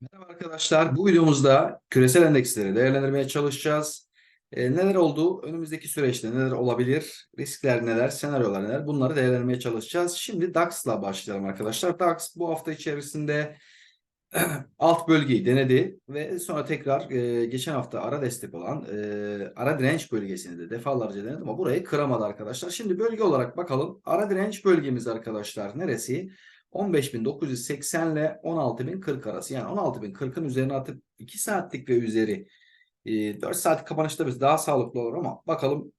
Merhaba arkadaşlar. Bu videomuzda küresel endeksleri değerlendirmeye çalışacağız. E, neler oldu? Önümüzdeki süreçte neler olabilir? Riskler neler? Senaryolar neler? Bunları değerlendirmeye çalışacağız. Şimdi DAX'la başlayalım arkadaşlar. DAX bu hafta içerisinde alt bölgeyi denedi ve sonra tekrar e, geçen hafta ara destek olan e, ara direnç bölgesini de defalarca denedi ama burayı kıramadı arkadaşlar. Şimdi bölge olarak bakalım. Ara direnç bölgemiz arkadaşlar neresi? 15.980 ile 16.040 arası. Yani 16.040'ın üzerine atıp 2 saatlik ve üzeri e, 4 saatlik kapanışta biz daha sağlıklı olur ama bakalım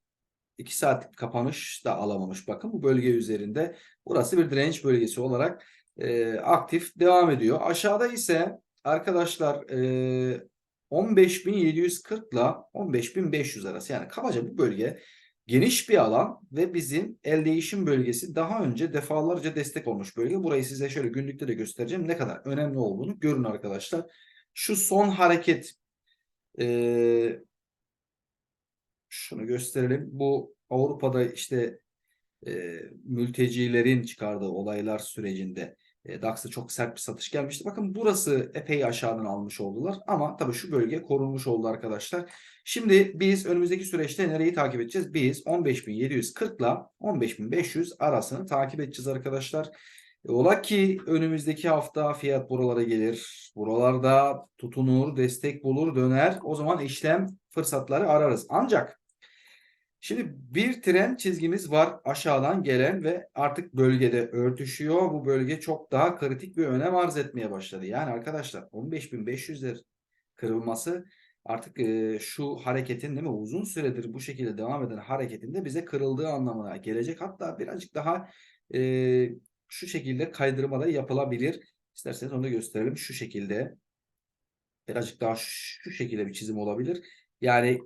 2 saatlik kapanış da alamamış. Bakın bu bölge üzerinde burası bir direnç bölgesi olarak e, aktif devam ediyor. Aşağıda ise arkadaşlar e, 15.740 ile 15.500 arası yani kabaca bu bölge geniş bir alan ve bizim el değişim bölgesi daha önce defalarca destek olmuş bölge. Burayı size şöyle günlükte de göstereceğim ne kadar önemli olduğunu görün arkadaşlar. Şu son hareket e, şunu gösterelim. Bu Avrupa'da işte e, mültecilerin çıkardığı olaylar sürecinde e, DAX'a çok sert bir satış gelmişti. Bakın burası epey aşağıdan almış oldular ama tabii şu bölge korunmuş oldu arkadaşlar. Şimdi biz önümüzdeki süreçte nereyi takip edeceğiz? Biz 15.740 ile 15.500 arasını takip edeceğiz arkadaşlar. E, Ola ki önümüzdeki hafta fiyat buralara gelir. Buralarda tutunur, destek bulur, döner. O zaman işlem fırsatları ararız. Ancak Şimdi bir tren çizgimiz var aşağıdan gelen ve artık bölgede örtüşüyor. Bu bölge çok daha kritik bir önem arz etmeye başladı. Yani arkadaşlar 15.500'ler kırılması artık e, şu hareketin değil mi uzun süredir bu şekilde devam eden hareketin de bize kırıldığı anlamına gelecek. Hatta birazcık daha e, şu şekilde kaydırma da yapılabilir. İsterseniz onu da gösterelim. Şu şekilde birazcık daha şu şekilde bir çizim olabilir. Yani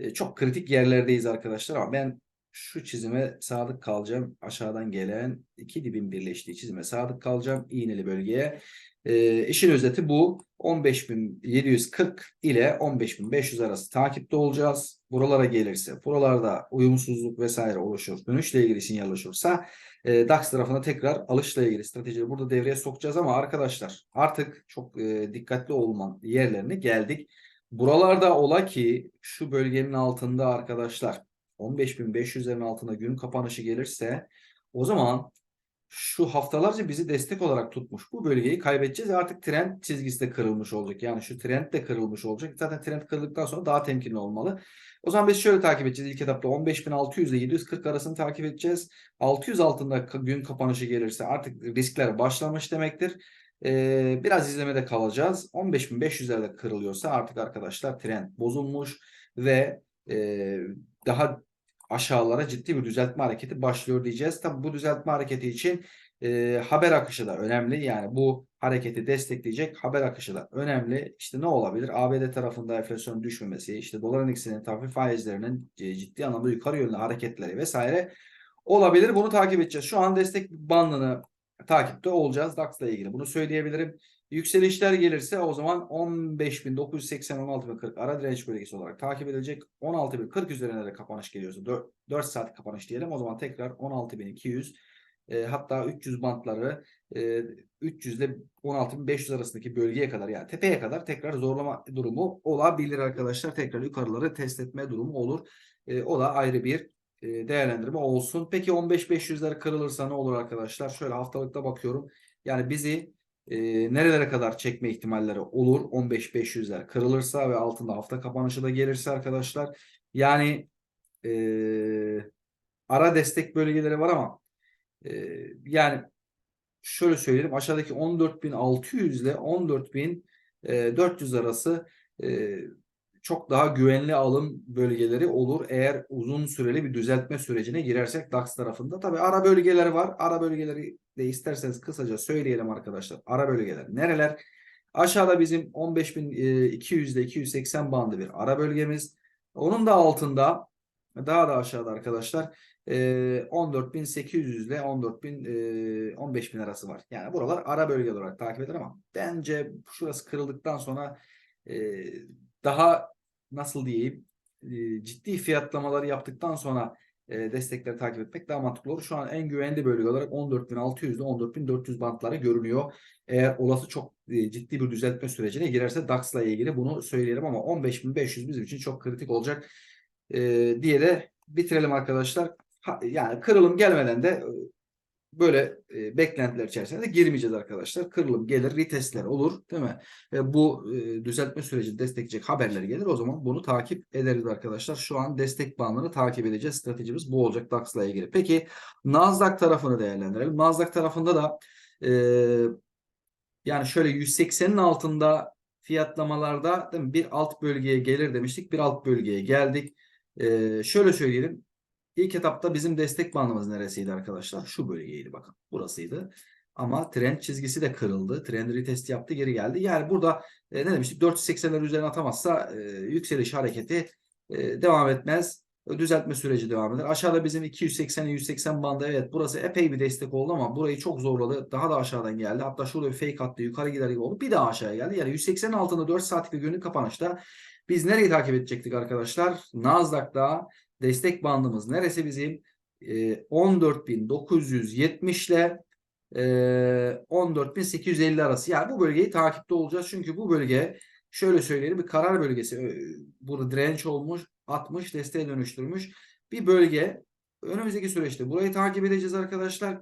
e, çok kritik yerlerdeyiz arkadaşlar ama ben şu çizime sadık kalacağım. Aşağıdan gelen iki dibin birleştiği çizime sadık kalacağım. İğneli bölgeye. E, işin özeti bu. 15.740 ile 15.500 arası takipte olacağız. Buralara gelirse, buralarda uyumsuzluk vesaire oluşur, dönüşle ilgili sinyal oluşursa e, DAX tarafına tekrar alışla ilgili stratejileri burada devreye sokacağız ama arkadaşlar artık çok dikkatli olman yerlerine geldik. Buralarda ola ki şu bölgenin altında arkadaşlar 15.500'lerin altında gün kapanışı gelirse o zaman şu haftalarca bizi destek olarak tutmuş bu bölgeyi kaybedeceğiz. Artık trend çizgisi de kırılmış olacak. Yani şu trend de kırılmış olacak. Zaten trend kırıldıktan sonra daha temkinli olmalı. O zaman biz şöyle takip edeceğiz. İlk etapta 15.600 ile 740 arasını takip edeceğiz. 600 altında gün kapanışı gelirse artık riskler başlamış demektir. Ee, biraz izlemede kalacağız. 15.500'lerde kırılıyorsa artık arkadaşlar trend bozulmuş ve e, daha aşağılara ciddi bir düzeltme hareketi başlıyor diyeceğiz. Tabi bu düzeltme hareketi için e, haber akışı da önemli. Yani bu hareketi destekleyecek haber akışı da önemli. İşte ne olabilir? ABD tarafında enflasyon düşmemesi, işte dolar endeksinin tahvil faizlerinin e, ciddi anlamda yukarı yönlü hareketleri vesaire olabilir. Bunu takip edeceğiz. Şu an destek bandını takipte olacağız DAX ile ilgili. Bunu söyleyebilirim. Yükselişler gelirse o zaman 15.980-16.040 ara direnç bölgesi olarak takip edilecek. 16.040 üzerine de kapanış geliyorsa 4, 4 saat kapanış diyelim. O zaman tekrar 16.200 e, hatta 300 bantları e, 300 ile 16.500 arasındaki bölgeye kadar yani tepeye kadar tekrar zorlama durumu olabilir arkadaşlar. Tekrar yukarıları test etme durumu olur. E, o da ayrı bir değerlendirme olsun. Peki 15.500'ler kırılırsa ne olur arkadaşlar? Şöyle haftalıkta bakıyorum. Yani bizi e, nerelere kadar çekme ihtimalleri olur? 15.500'ler kırılırsa ve altında hafta kapanışı da gelirse arkadaşlar. Yani e, ara destek bölgeleri var ama e, yani şöyle söyleyelim aşağıdaki 14.600 ile 14.400 arası e, çok daha güvenli alım bölgeleri olur eğer uzun süreli bir düzeltme sürecine girersek DAX tarafında. Tabi ara bölgeleri var. Ara bölgeleri de isterseniz kısaca söyleyelim arkadaşlar. Ara bölgeler nereler? Aşağıda bizim 15.200 ile 280 bandı bir ara bölgemiz. Onun da altında daha da aşağıda arkadaşlar 14.800 ile 14.000 15.000 arası var. Yani buralar ara bölge olarak takip edilir ama bence şurası kırıldıktan sonra daha nasıl diyeyim ciddi fiyatlamaları yaptıktan sonra destekleri takip etmek daha mantıklı olur. Şu an en güvenli bölge olarak 14.600 ile 14.400 bantları görünüyor. Eğer olası çok e, ciddi bir düzeltme sürecine girerse DAX'la ilgili bunu söyleyelim ama 15.500 bizim için çok kritik olacak e, diye de bitirelim arkadaşlar. Yani kırılım gelmeden de e, böyle e, beklentiler içerisinde de girmeyeceğiz arkadaşlar. Kırılım gelir, retestler olur değil mi? E, bu e, düzeltme sürecini destekleyecek haberler gelir. O zaman bunu takip ederiz arkadaşlar. Şu an destek bandını takip edeceğiz. Stratejimiz bu olacak DAX'la ilgili. Peki Nasdaq tarafını değerlendirelim. Nasdaq tarafında da e, yani şöyle 180'in altında fiyatlamalarda değil mi? bir alt bölgeye gelir demiştik. Bir alt bölgeye geldik. E, şöyle söyleyelim. İlk etapta bizim destek bandımız neresiydi arkadaşlar? Şu bölgeydi bakın. Burasıydı. Ama trend çizgisi de kırıldı. Trend retest yaptı geri geldi. Yani burada e, ne demiştik? 480'ler üzerine atamazsa e, yükseliş hareketi e, devam etmez. Düzeltme süreci devam eder. Aşağıda bizim 280'e 180 bandı evet burası epey bir destek oldu ama burayı çok zorladı. Daha da aşağıdan geldi. Hatta şurada bir fake attı. Yukarı gider gibi oldu. Bir daha aşağıya geldi. Yani 180 altında 4 saatlik bir günlük kapanışta biz nereyi takip edecektik arkadaşlar? Nasdaq'ta destek bandımız neresi bizim? E, 14.970 ile e, 14.850 arası. Yani bu bölgeyi takipte olacağız. Çünkü bu bölge şöyle söyleyelim bir karar bölgesi. Burada direnç olmuş, atmış, desteğe dönüştürmüş bir bölge. Önümüzdeki süreçte burayı takip edeceğiz arkadaşlar.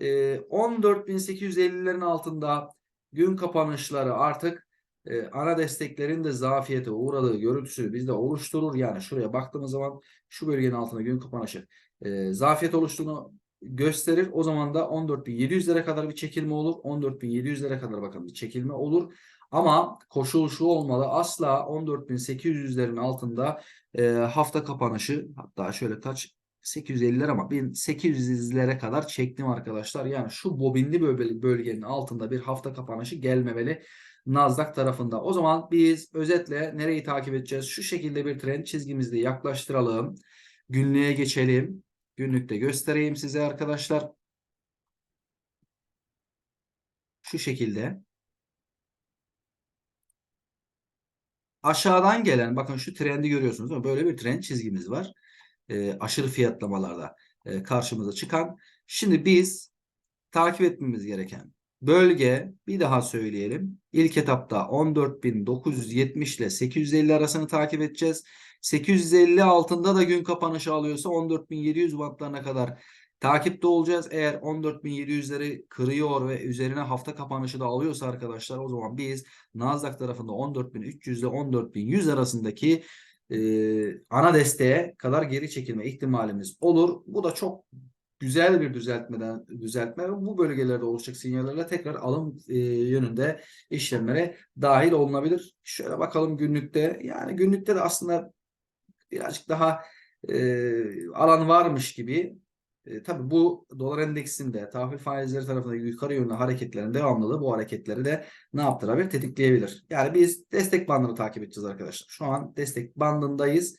E, 14.850'lerin altında gün kapanışları artık e, ana desteklerin de zafiyete uğradığı görüntüsü bizde oluşturur. Yani şuraya baktığımız zaman şu bölgenin altında gün kapanışı e, zafiyet oluştuğunu gösterir. O zaman da 14.700'lere kadar bir çekilme olur. 14.700'lere kadar bakın bir çekilme olur. Ama koşul şu olmalı. Asla 14.800'lerin altında e, hafta kapanışı hatta şöyle kaç 850'ler ama 1800'lere kadar çektim arkadaşlar. Yani şu bobinli bölge- bölgenin altında bir hafta kapanışı gelmemeli. Nasdaq tarafında. O zaman biz özetle nereyi takip edeceğiz? Şu şekilde bir trend çizgimizde yaklaştıralım. Günlüğe geçelim. Günlükte göstereyim size arkadaşlar. Şu şekilde. Aşağıdan gelen bakın şu trendi görüyorsunuz mi? Böyle bir trend çizgimiz var. Ee, aşırı fiyatlamalarda e, karşımıza çıkan. Şimdi biz takip etmemiz gereken bölge bir daha söyleyelim. İlk etapta 14.970 ile 850 arasını takip edeceğiz. 850 altında da gün kapanışı alıyorsa 14.700 bantlarına kadar takipte olacağız. Eğer 14.700'leri kırıyor ve üzerine hafta kapanışı da alıyorsa arkadaşlar o zaman biz Nasdaq tarafında 14.300 ile 14.100 arasındaki e, ana desteğe kadar geri çekilme ihtimalimiz olur. Bu da çok güzel bir düzeltmeden düzeltme ve bu bölgelerde oluşacak sinyallerle tekrar alım e, yönünde işlemlere dahil olunabilir. Şöyle bakalım günlükte. Yani günlükte de aslında birazcık daha e, alan varmış gibi. E, tabii bu dolar endeksinde tahvil faizleri tarafındaki yukarı yönlü hareketlerin devamlılığı bu hareketleri de ne yaptırabilir? Tetikleyebilir. Yani biz destek bandını takip edeceğiz arkadaşlar. Şu an destek bandındayız.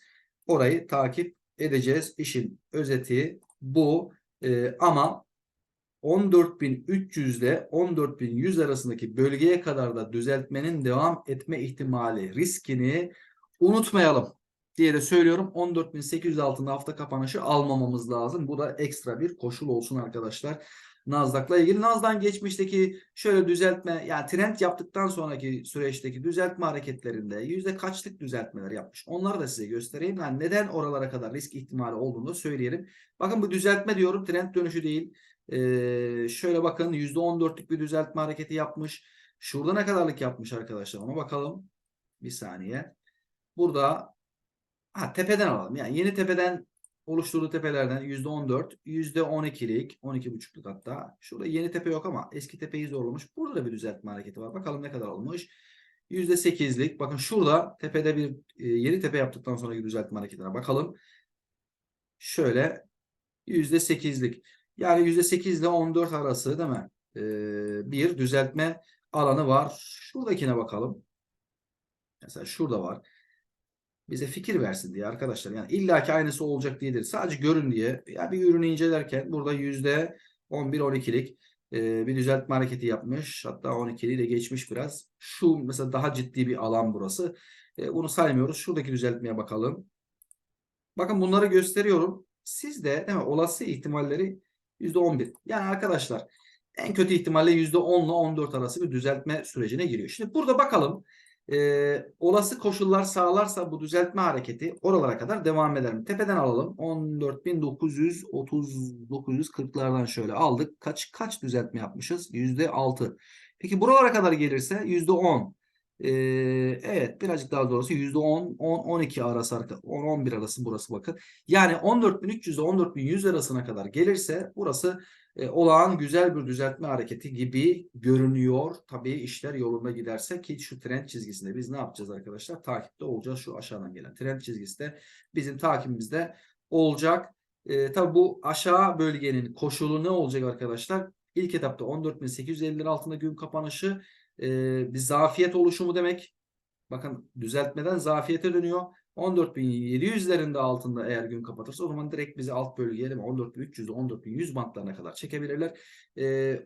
Orayı takip edeceğiz. İşin özeti bu. Ee, ama 14.300 ile 14.100 arasındaki bölgeye kadar da düzeltmenin devam etme ihtimali riskini unutmayalım diye de söylüyorum. 14.800 altında hafta kapanışı almamamız lazım. Bu da ekstra bir koşul olsun arkadaşlar. Nasdaq'la ilgili. Nasdaq'ın geçmişteki şöyle düzeltme yani trend yaptıktan sonraki süreçteki düzeltme hareketlerinde yüzde kaçlık düzeltmeler yapmış. Onları da size göstereyim. Yani neden oralara kadar risk ihtimali olduğunu söyleyelim. Bakın bu düzeltme diyorum trend dönüşü değil. Ee, şöyle bakın yüzde 14'lük bir düzeltme hareketi yapmış. Şurada ne kadarlık yapmış arkadaşlar ona bakalım. Bir saniye. Burada ha, tepeden alalım. Yani yeni tepeden oluşturduğu tepelerden %14, %12'lik, 12,5'luk hatta. Şurada yeni tepe yok ama eski tepeyi zorlamış. Burada da bir düzeltme hareketi var. Bakalım ne kadar olmuş. %8'lik. Bakın şurada tepede bir e, yeni tepe yaptıktan sonraki düzeltme hareketine bakalım. Şöyle %8'lik. Yani %8 ile 14 arası değil mi? Ee, bir düzeltme alanı var. Şuradakine bakalım. Mesela şurada var bize fikir versin diye arkadaşlar. Yani illaki aynısı olacak diye. Sadece görün diye. Ya bir ürünü incelerken burada yüzde 11-12'lik e, bir düzeltme hareketi yapmış. Hatta 12'liği de geçmiş biraz. Şu mesela daha ciddi bir alan burası. E, bunu saymıyoruz. Şuradaki düzeltmeye bakalım. Bakın bunları gösteriyorum. Siz de değil mi, olası ihtimalleri %11. Yani arkadaşlar en kötü ihtimalle %10 ile 14 arası bir düzeltme sürecine giriyor. Şimdi burada bakalım e, olası koşullar sağlarsa bu düzeltme hareketi oralara kadar devam eder mi? Tepeden alalım. 14.930-940'lardan şöyle aldık. Kaç kaç düzeltme yapmışız? %6. Peki buralara kadar gelirse %10. Ee, evet birazcık daha doğrusu %10 10-12 arası 10-11 arası burası bakın. Yani 14.300 ile 14.100 arasına kadar gelirse burası e, olağan güzel bir düzeltme hareketi gibi görünüyor. Tabii işler yolunda giderse ki şu trend çizgisinde biz ne yapacağız arkadaşlar? Takipte olacağız şu aşağıdan gelen trend çizgisi de bizim takibimizde olacak. E, tabii bu aşağı bölgenin koşulu ne olacak arkadaşlar? İlk etapta 14.850 altında gün kapanışı e, bir zafiyet oluşumu demek. Bakın düzeltmeden zafiyete dönüyor. 14.700'lerinde altında eğer gün kapatırsa o zaman direkt bizi alt bölgeye değil mi? 14.300'de 14.100 bantlarına kadar çekebilirler. E,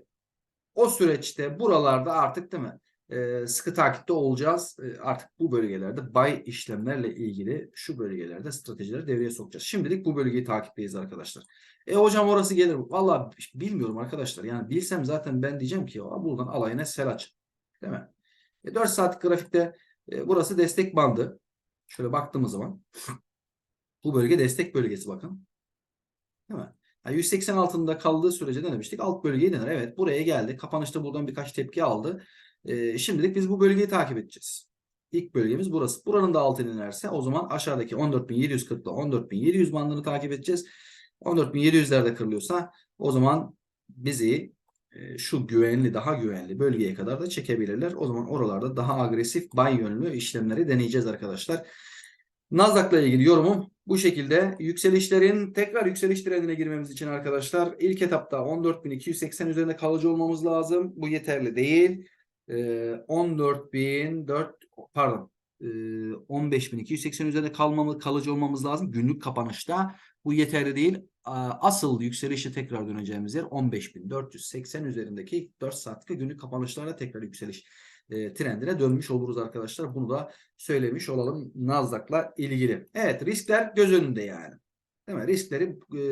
o süreçte buralarda artık değil mi? E, sıkı takipte olacağız. E, artık bu bölgelerde buy işlemlerle ilgili şu bölgelerde stratejileri devreye sokacağız. Şimdilik bu bölgeyi takipteyiz arkadaşlar. E hocam orası gelir. Valla bilmiyorum arkadaşlar. Yani bilsem zaten ben diyeceğim ki buradan alayına sel aç. Değil mi? E, 4 saat grafikte e, burası destek bandı. Şöyle baktığımız zaman bu bölge destek bölgesi bakın. Değil mi? Yani 180 altında kaldığı sürece ne demiştik? Alt bölgeyi denir. Evet buraya geldi. Kapanışta buradan birkaç tepki aldı. Ee, şimdilik biz bu bölgeyi takip edeceğiz. İlk bölgemiz burası. Buranın da altına inerse o zaman aşağıdaki 14.740 ile 14.700 bandını takip edeceğiz. 14.700'lerde kırılıyorsa o zaman bizi şu güvenli, daha güvenli bölgeye kadar da çekebilirler. O zaman oralarda daha agresif buy yönlü işlemleri deneyeceğiz arkadaşlar. Nasdaq'la ilgili yorumum bu şekilde. Yükselişlerin tekrar yükseliş trendine girmemiz için arkadaşlar ilk etapta 14.280 üzerinde kalıcı olmamız lazım. Bu yeterli değil. Ee, 14.004 pardon 15.280 üzerinde kalmamız, kalıcı olmamız lazım günlük kapanışta. Bu yeterli değil. Asıl yükselişe tekrar döneceğimiz yer 15.480 üzerindeki 4 saatlik günlük kapanışlarla tekrar yükseliş e, trendine dönmüş oluruz arkadaşlar. Bunu da söylemiş olalım Nasdaq'la ilgili. Evet riskler göz önünde yani. Değil mi? Riskleri e,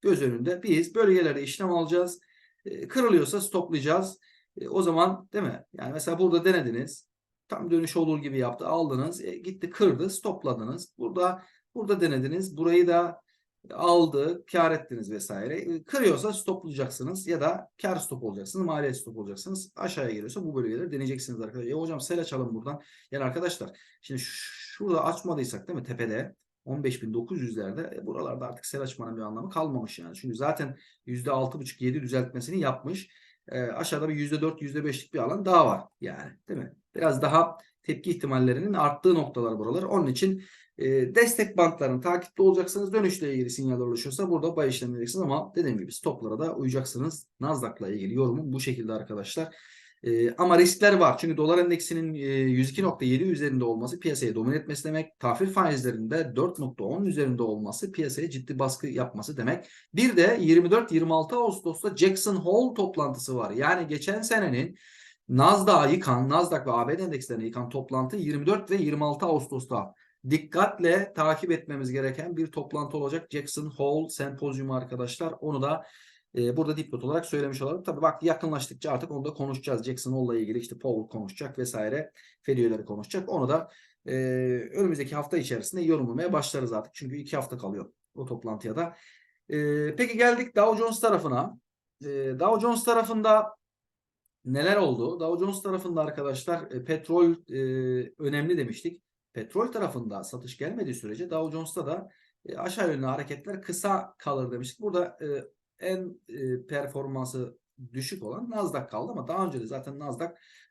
göz önünde. Biz bölgelerde işlem alacağız. E, kırılıyorsa stoplayacağız. O zaman değil mi? Yani mesela burada denediniz. Tam dönüş olur gibi yaptı. Aldınız. Gitti kırdı. Stopladınız. Burada burada denediniz. Burayı da aldı, kar ettiniz vesaire. E, kırıyorsa stoplayacaksınız ya da kar stop olacaksınız, maliyet stop olacaksınız. Aşağıya geliyorsa bu bölgeleri deneyeceksiniz arkadaşlar. E hocam sel açalım buradan. Yani arkadaşlar şimdi şurada açmadıysak değil mi tepede 15.900'lerde e, buralarda artık sel açmanın bir anlamı kalmamış yani. Çünkü zaten %6.5-7 düzeltmesini yapmış. E, aşağıda bir %4, %5'lik bir alan daha var yani değil mi? Biraz daha tepki ihtimallerinin arttığı noktalar buralar. Onun için e, destek bantlarını takipte olacaksınız. Dönüşle ilgili sinyaller oluşuyorsa burada bay işlem edeceksiniz ama dediğim gibi stoplara da uyacaksınız. Nasdaq'la ilgili yorumum bu şekilde arkadaşlar. E, ama riskler var. Çünkü dolar endeksinin e, 102.7 üzerinde olması piyasayı domine etmesi demek. Tahvil faizlerinde 4.10 üzerinde olması piyasaya ciddi baskı yapması demek. Bir de 24-26 Ağustos'ta Jackson Hole toplantısı var. Yani geçen senenin Nasdaq'ı yıkan, Nasdaq ve ABD endekslerini yıkan toplantı 24 ve 26 Ağustos'ta dikkatle takip etmemiz gereken bir toplantı olacak. Jackson Hole Sempozyumu arkadaşlar. Onu da e, burada dipnot olarak söylemiş olalım. Tabii bak yakınlaştıkça artık onu da konuşacağız. Jackson Hole'la ilgili işte Paul konuşacak vesaire. Feriyeleri konuşacak. Onu da e, önümüzdeki hafta içerisinde yorumlamaya başlarız artık. Çünkü iki hafta kalıyor o toplantıya da. E, peki geldik Dow Jones tarafına. E, Dow Jones tarafında neler oldu? Dow Jones tarafında arkadaşlar e, petrol e, önemli demiştik petrol tarafında satış gelmediği sürece Dow Jones'ta da e, aşağı yönlü hareketler kısa kalır demiştik. Burada e, en e, performansı düşük olan Nasdaq kaldı ama daha önce de zaten Nasdaq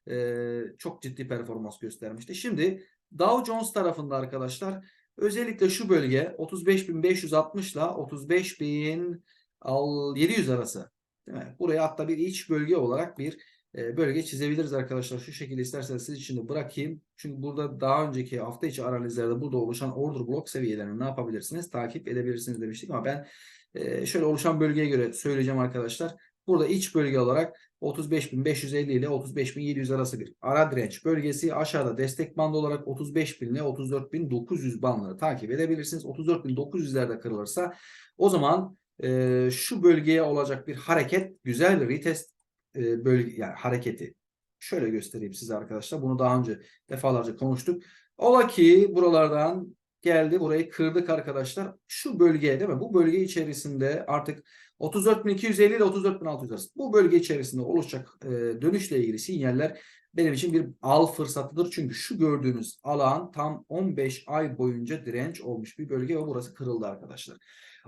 e, çok ciddi performans göstermişti. Şimdi Dow Jones tarafında arkadaşlar özellikle şu bölge 35.560 ile 35.700 arası değil mi? Buraya hatta bir iç bölge olarak bir e, bölge çizebiliriz arkadaşlar. Şu şekilde isterseniz siz için de bırakayım. Çünkü burada daha önceki hafta içi analizlerde burada oluşan order block seviyelerini ne yapabilirsiniz? Takip edebilirsiniz demiştik ama ben e, şöyle oluşan bölgeye göre söyleyeceğim arkadaşlar. Burada iç bölge olarak 35.550 ile 35.700 arası bir ara direnç bölgesi. Aşağıda destek bandı olarak 35.000 ile 34.900 bandları takip edebilirsiniz. 34.900'lerde kırılırsa o zaman e, şu bölgeye olacak bir hareket güzel bir retest e, bölge yani hareketi. Şöyle göstereyim size arkadaşlar. Bunu daha önce defalarca konuştuk. Ola ki buralardan geldi burayı kırdık arkadaşlar. Şu bölgeye değil mi? Bu bölge içerisinde artık 34.250 ile 34.600 arası. Bu bölge içerisinde oluşacak e, dönüşle ilgili sinyaller benim için bir al fırsatıdır. Çünkü şu gördüğünüz alan tam 15 ay boyunca direnç olmuş bir bölge ve burası kırıldı arkadaşlar.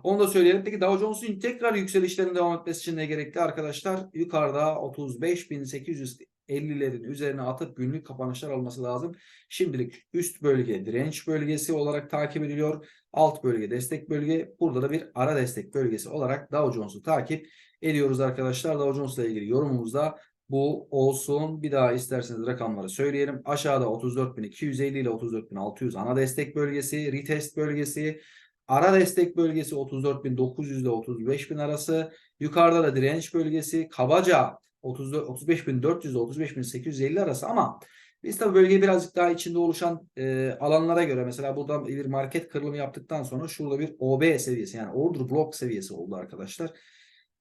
Onu da söyleyelim. Peki Dow Jones'un tekrar yükselişlerin devam etmesi için ne gerekli arkadaşlar? Yukarıda 35.850'lerin üzerine atıp günlük kapanışlar alması lazım. Şimdilik üst bölge direnç bölgesi olarak takip ediliyor. Alt bölge destek bölge. Burada da bir ara destek bölgesi olarak Dow Jones'u takip ediyoruz arkadaşlar. Dow Jones'la ilgili yorumumuzda bu olsun. Bir daha isterseniz rakamları söyleyelim. Aşağıda 34.250 ile 34.600 ana destek bölgesi, retest bölgesi, ara destek bölgesi 34.900 ile 35.000 arası. Yukarıda da direnç bölgesi kabaca 34 35.400 ile 35.850 arası ama biz tabii bölgeyi birazcık daha içinde oluşan e, alanlara göre mesela buradan bir market kırılımı yaptıktan sonra şurada bir OB seviyesi yani order block seviyesi oldu arkadaşlar.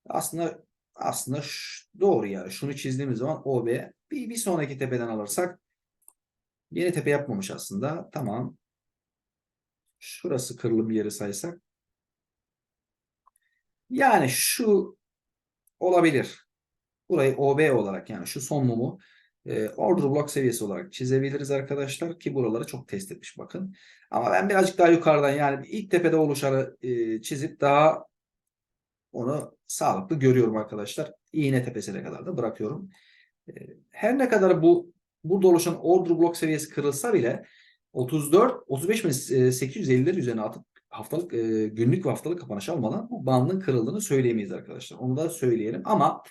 Aslında aslında doğru yani. Şunu çizdiğimiz zaman OB. Bir, bir sonraki tepeden alırsak yeni tepe yapmamış aslında. Tamam. Şurası kırılım yeri saysak. Yani şu olabilir. Burayı OB olarak yani şu son mumu e, order block seviyesi olarak çizebiliriz arkadaşlar ki buraları çok test etmiş bakın. Ama ben birazcık daha yukarıdan yani ilk tepede oluşanı e, çizip daha onu sağlıklı görüyorum arkadaşlar. İğne tepesine kadar da bırakıyorum. Ee, Her ne kadar bu burada oluşan order block seviyesi kırılsa bile 34 35.850'ler üzerine atıp haftalık e, günlük ve haftalık kapanış almadan bu bandın kırıldığını söyleyemeyiz arkadaşlar. Onu da söyleyelim ama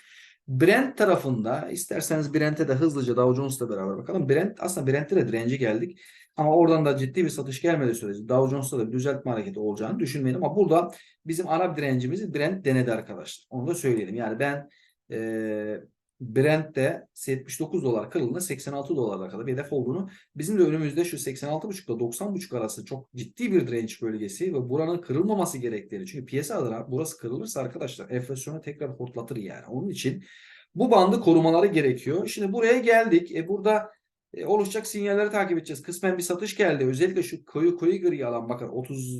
Brent tarafında isterseniz Brent'e de hızlıca Dow Jones'la beraber bakalım. Brent aslında Brent'te de direnci geldik. Ama oradan da ciddi bir satış gelmediği sürece Dow Jones'ta da bir düzeltme hareketi olacağını düşünmeyin. Ama burada bizim ana direncimizi Brent denedi arkadaşlar. Onu da söyleyelim. Yani ben e, Brent'te 79 dolar kırıldığında 86 dolarla kadar bir hedef olduğunu bizim de önümüzde şu 86.5 ile 90.5 arası çok ciddi bir direnç bölgesi ve buranın kırılmaması gerektiğini. Çünkü piyasa adına burası kırılırsa arkadaşlar enflasyonu tekrar hortlatır yani. Onun için bu bandı korumaları gerekiyor. Şimdi buraya geldik. E burada e, oluşacak sinyalleri takip edeceğiz. Kısmen bir satış geldi. Özellikle şu koyu koyu gri alan bakın 30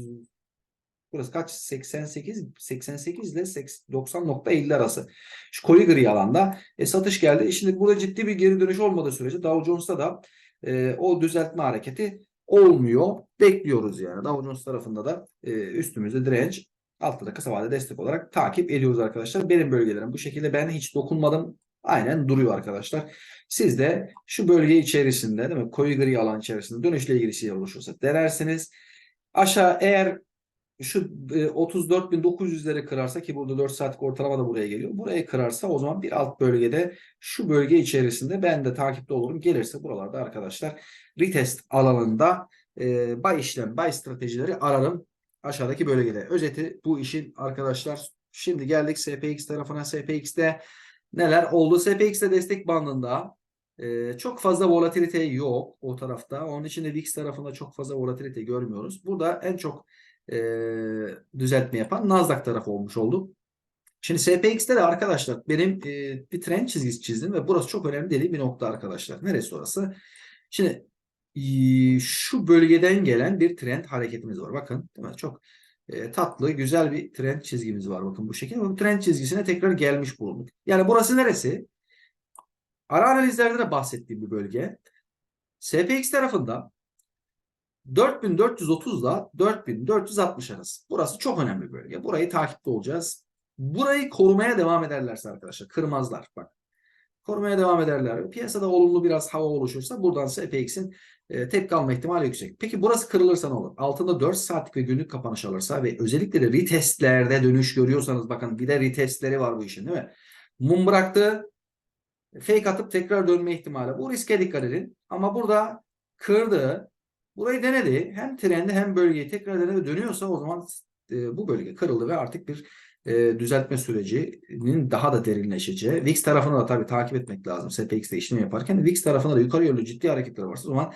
burası kaç 88 88 ile 90.50 arası. Şu koyu gri alanda e, satış geldi. E, Şimdi burada ciddi bir geri dönüş olmadığı sürece Dow Jones'ta da e, o düzeltme hareketi olmuyor. Bekliyoruz yani. Dow Jones tarafında da e, üstümüzde direnç altta da kısa vadede destek olarak takip ediyoruz arkadaşlar. Benim bölgelerim bu şekilde ben hiç dokunmadım. Aynen duruyor arkadaşlar. Siz de şu bölge içerisinde değil mi? Koyu gri alan içerisinde dönüşle ilgili şey oluşursa denersiniz. Aşağı eğer şu e, 34.900'leri kırarsa ki burada 4 saatlik ortalama da buraya geliyor. Burayı kırarsa o zaman bir alt bölgede şu bölge içerisinde ben de takipte olurum. Gelirse buralarda arkadaşlar retest alanında e, buy işlem, buy stratejileri ararım aşağıdaki bölgede. Özeti bu işin arkadaşlar. Şimdi geldik SPX tarafına. SPX'te neler oldu? SPX'te destek bandında ee, çok fazla volatilite yok o tarafta. Onun için de VIX tarafında çok fazla volatilite görmüyoruz. Burada en çok e, düzeltme yapan Nasdaq tarafı olmuş oldu. Şimdi SPX'te de arkadaşlar benim e, bir trend çizgisi çizdim ve burası çok önemli değil bir nokta arkadaşlar. Neresi orası? Şimdi e, şu bölgeden gelen bir trend hareketimiz var. Bakın değil mi? Çok e, tatlı, güzel bir trend çizgimiz var. Bakın bu şekilde. Bu trend çizgisine tekrar gelmiş bulunduk. Yani burası neresi? Ara analizlerde de bahsettiğim bir bölge. SPX tarafında 4430 ile 4460 arası. Burası çok önemli bölge. Burayı takipte olacağız. Burayı korumaya devam ederlerse arkadaşlar kırmazlar. Bak. Korumaya devam ederler. Piyasada olumlu biraz hava oluşursa buradan SPX'in e, tepki alma ihtimali yüksek. Peki burası kırılırsa ne olur? Altında 4 saatlik ve günlük kapanış alırsa ve özellikle de retestlerde dönüş görüyorsanız bakın bir de retestleri var bu işin değil mi? Mum bıraktı. Fake atıp tekrar dönme ihtimali. Bu riske dikkat edin. Ama burada kırdı. Burayı denedi. Hem trendi hem bölgeyi tekrar denedi dönüyorsa o zaman e, bu bölge kırıldı ve artık bir e, düzeltme sürecinin daha da derinleşeceği. VIX tarafını da tabii takip etmek lazım. SPX'te işlem yaparken. VIX tarafında da yukarı yönlü ciddi hareketler varsa o zaman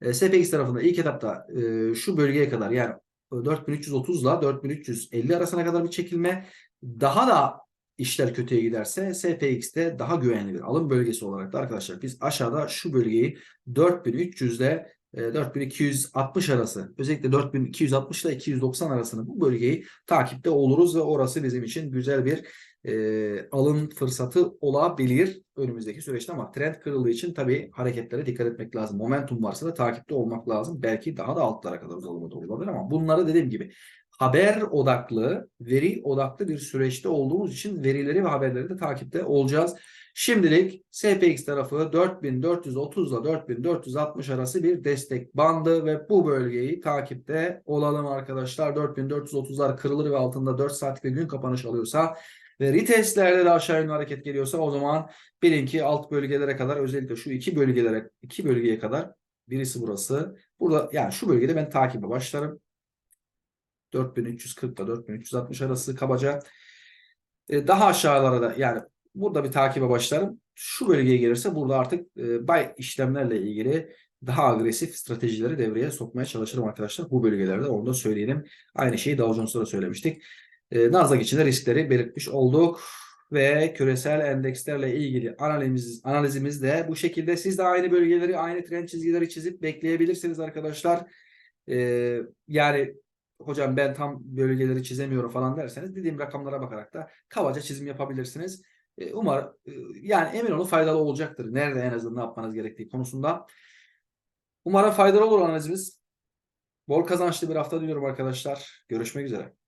e, SPX tarafında ilk etapta e, şu bölgeye kadar yani 4330 ile 4350 arasına kadar bir çekilme daha da işler kötüye giderse SPX'te daha güvenli bir alım bölgesi olarak da arkadaşlar biz aşağıda şu bölgeyi 4300 ile 4260 arası özellikle 4260 ile 290 arasını bu bölgeyi takipte oluruz ve orası bizim için güzel bir e, alım fırsatı olabilir önümüzdeki süreçte ama trend kırıldığı için tabii hareketlere dikkat etmek lazım. Momentum varsa da takipte olmak lazım. Belki daha da altlara kadar uzalımı da olabilir ama bunları dediğim gibi haber odaklı, veri odaklı bir süreçte olduğumuz için verileri ve haberleri de takipte olacağız. Şimdilik SPX tarafı 4430 ile 4460 arası bir destek bandı ve bu bölgeyi takipte olalım arkadaşlar. 4430'lar kırılır ve altında 4 saatlik bir gün kapanış alıyorsa ve retestlerde de aşağı yönlü hareket geliyorsa o zaman bilin ki alt bölgelere kadar özellikle şu iki bölgelere iki bölgeye kadar birisi burası. Burada yani şu bölgede ben takibe başlarım. 4340 ile 4360 arası kabaca. E, daha aşağılara da yani burada bir takibe başlarım. Şu bölgeye gelirse burada artık e, buy işlemlerle ilgili daha agresif stratejileri devreye sokmaya çalışırım arkadaşlar. Bu bölgelerde onu da söyleyelim. Aynı şeyi Dow Jones'ta da söylemiştik. E, Nasdaq için de riskleri belirtmiş olduk ve küresel endekslerle ilgili analizimiz, analizimiz de bu şekilde. Siz de aynı bölgeleri, aynı trend çizgileri çizip bekleyebilirsiniz arkadaşlar. Ee, yani hocam ben tam bölgeleri çizemiyorum falan derseniz dediğim rakamlara bakarak da kabaca çizim yapabilirsiniz. Ee, umarım e, yani emin olun faydalı olacaktır. Nerede en azından ne yapmanız gerektiği konusunda. Umarım faydalı olur analizimiz. Bol kazançlı bir hafta diliyorum arkadaşlar. Görüşmek üzere.